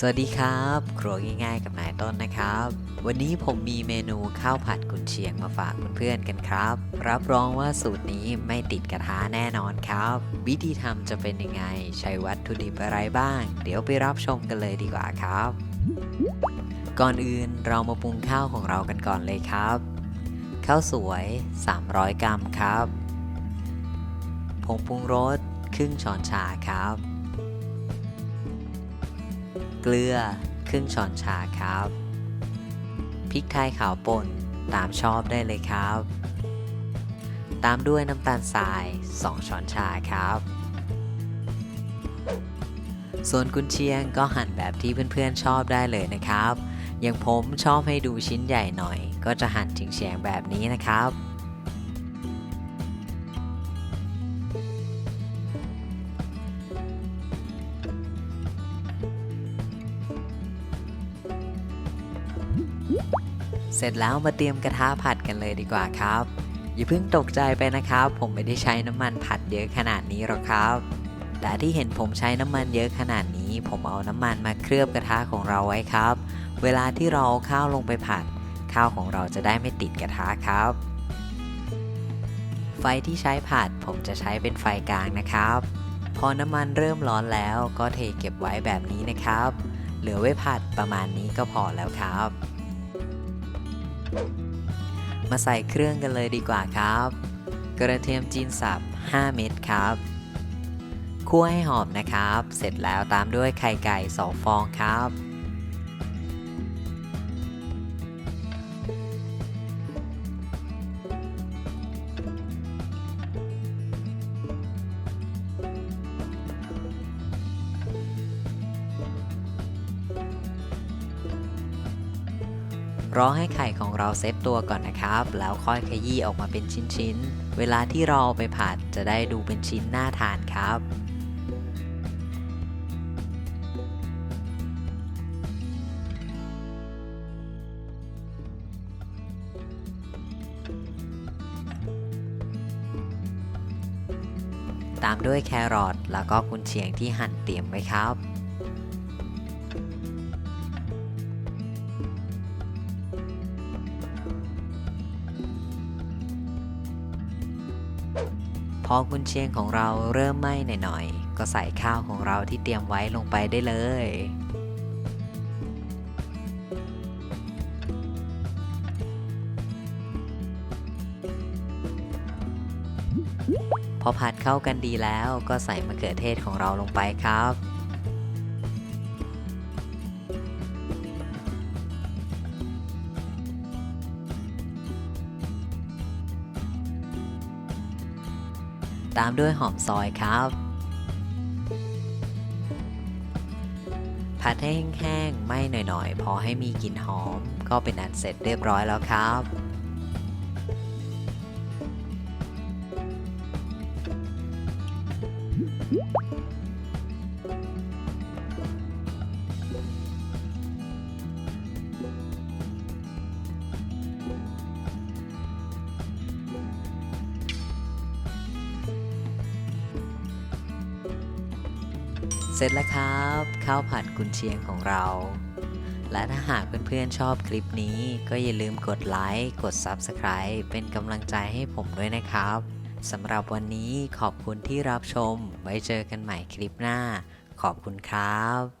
สวัสดีครับ ครัวง่าย ๆ กับนายต้นนะครับ วันนี้ผมมีเมนูข้าวผัดกุนเชียงมาฝากเพื่อนๆกันครับ รับรองว่าสูตรนี้ไม่ติดกระทะแน่นอนครับ วิธีทำจะเป็นยังไง ใช้วัตถุดิบอะไรบ้าง เดี๋ยวไปรับชมกันเลยดีกว่าครับ ก่อนอื่นเรามาปรุงข้าวของเรากันก่อนเลยครับ ข้าวสวย 300 กรัมครับผงปรุงรสครึ่งช้อนชาครับ เกลือครึ่งช้อนชาครับ พริกไทยขาวป่นตามชอบได้เลยครับ ตามด้วยน้ำตาลทราย 2 ช้อนชาครับ ส่วนกุนเชียงก็หั่นแบบที่เพื่อนๆชอบได้เลยนะครับ อย่างผมชอบให้ดูชิ้นใหญ่หน่อย ก็จะหั่นเฉียงๆแบบนี้นะครับ เสร็จแล้วมาเตรียมกระทะผัดกันเลยดีกว่าครับ อย่าเพิ่งตกใจไปนะครับ ผมไม่ได้ใช้น้ำมันผัดเยอะขนาดนี้หรอกครับแต่ที่เห็นผมใช้น้ำมันเยอะขนาดนี้ ผมเอาน้ำมันมาเคลือบกระทะของเราไว้ครับ เวลาที่เราเอาข้าวลงไปผัด ข้าวของเราจะได้ไม่ติดกระทะครับ ไฟที่ใช้ผัดผมจะใช้เป็นไฟกลางนะครับ พอน้ำมันเริ่มร้อนแล้วก็เทเก็บไว้แบบนี้นะครับ เหลือไว้ผัดประมาณนี้ก็พอแล้วครับ มาใส่เครื่องกันเลยดีกว่าครับ กระเทียมจีนสับ 5 เม็ดครับ คั่วให้หอมนะครับ เสร็จแล้วตามด้วยไข่ไก่ 2 ฟองครับ รอให้ไข่ของเราเซตตัวก่อนนะครับ แล้วค่อยขยี้ออกมาเป็นชิ้นๆ เวลาที่เราเอาไปผัดจะได้ดูเป็นชิ้นน่าทานครับตามด้วยแครอทแล้วก็กุนเชียงที่หั่นเตรียมไว้ครับ พอกุนเชียงของเราเริ่มไหม้หน่อยๆ ก็ใส่ข้าวของเราที่เตรียมไว้ลงไปได้เลย พอผัดเข้ากันดีแล้วก็ใส่มะเขือเทศของเราลงไปครับ ตามด้วยหอมซอยครับ ผัดให้แห้งๆไม่หน่อยๆ พอให้มีกลิ่นหอม ก็เป็นอันเสร็จเรียบร้อยแล้วครับ เสร็จแล้วครับ ข้าวผัดกุนเชียงของเรา และถ้าหากเพื่อนๆชอบคลิปนี้ ก็อย่าลืมกดไลค์กด Subscribe เป็นกำลังใจให้ผมด้วยนะครับสำหรับวันนี้ขอบคุณที่รับชม ไว้เจอกันใหม่คลิปหน้า ขอบคุณครับ